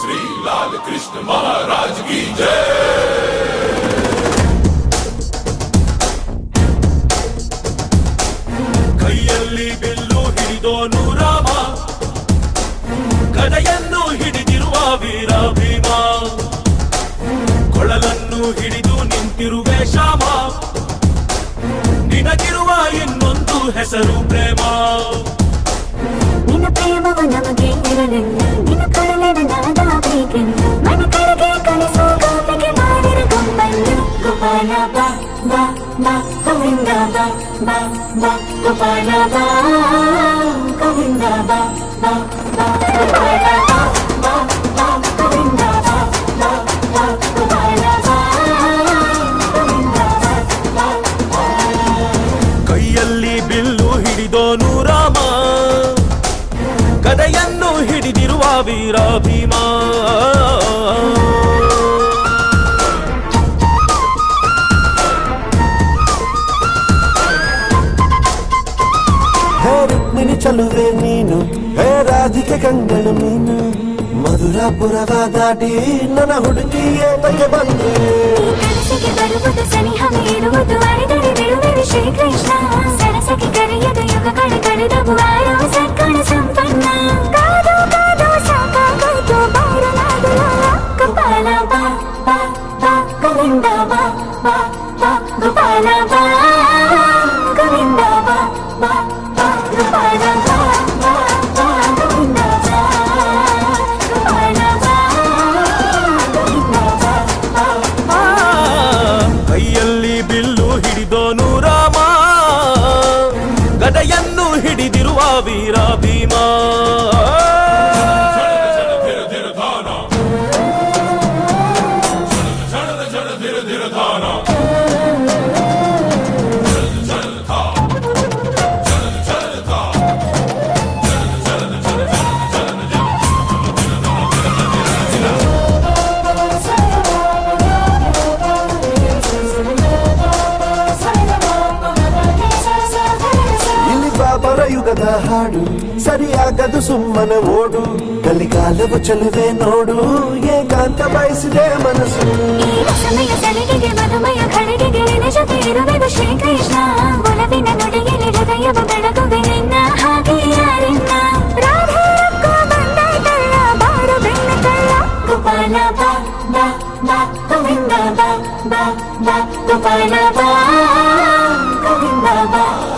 श्री लाल कृष्ण महाराज की जय ಕೈಯಲ್ಲಿ ಬೆಲ್ಲು ಹಿಡಿದೋನು ನಿನಗಿರುವ ಇನ್ನೊಂದು ಹೆಸರು ಪ್ರೇಮ ನಿನ್ನ ಪ್ರೇಮವು ನಮಗೆ ಇರಲಿಲ್ಲ ನಿನ್ನ ಕರಳಿನ ನಾದ ಬೇಕೆಂದು ಮನ ಕಡೆಗೆ ಕಳಿಸೋ ಗೋಪಿಗೆ ಮಾಡಿರ ಗೊಂಬನ್ನು ಗೋಪಾಲ ಬಾ ಬಾ ಬಾ ಗೋವಿಂದ ಬಾ ಬಾ ಬಾ ಗೋಪಾಲ ಬಾ ಗೋವಿಂದ ಬಾ ಬಾ ಹಿಡಿದೋನು ರಾಮ ಗದೆಯನ್ನು ಹಿಡಿದಿರುವ ವೀರ ಭೀಮ ಹೇ ರುಕ್ಮಿಣಿ ಚಲುವೆ ನೀನು ಹೇ ರಾಧಿಕೆ ಕಂಗಳು ಮೀನು ಮಧುರಾಪುರವ ದಾಟಿ ನನ್ನ ಹುಡುಗಿ ಏತಕ್ಕೆ ಬಂದ್ರೆ ಕೈಯಲ್ಲಿ ಬಿಲ್ಲು ಹಿಡಿದೋನು ರಾಮ ಗದೆಯನ್ನು ಹಿಡಿದಿರುವ ವೀರ ಭೀಮ ಸೌರಯುಗದ ಹಾಡು, ಸರಿಯಾಗದು ಸುಮ್ಮನೆ ಓಡು. ಕಲಿಕಾಲವು ಚೆಲುವೆ ನೋಡು, ಏಕಾಂತ ಬಯಸಿದೆ ಮನಸ್ಸು. ಗೋಪಾಲ ಬಾ, ಗೋವಿಂದ ಬಾ.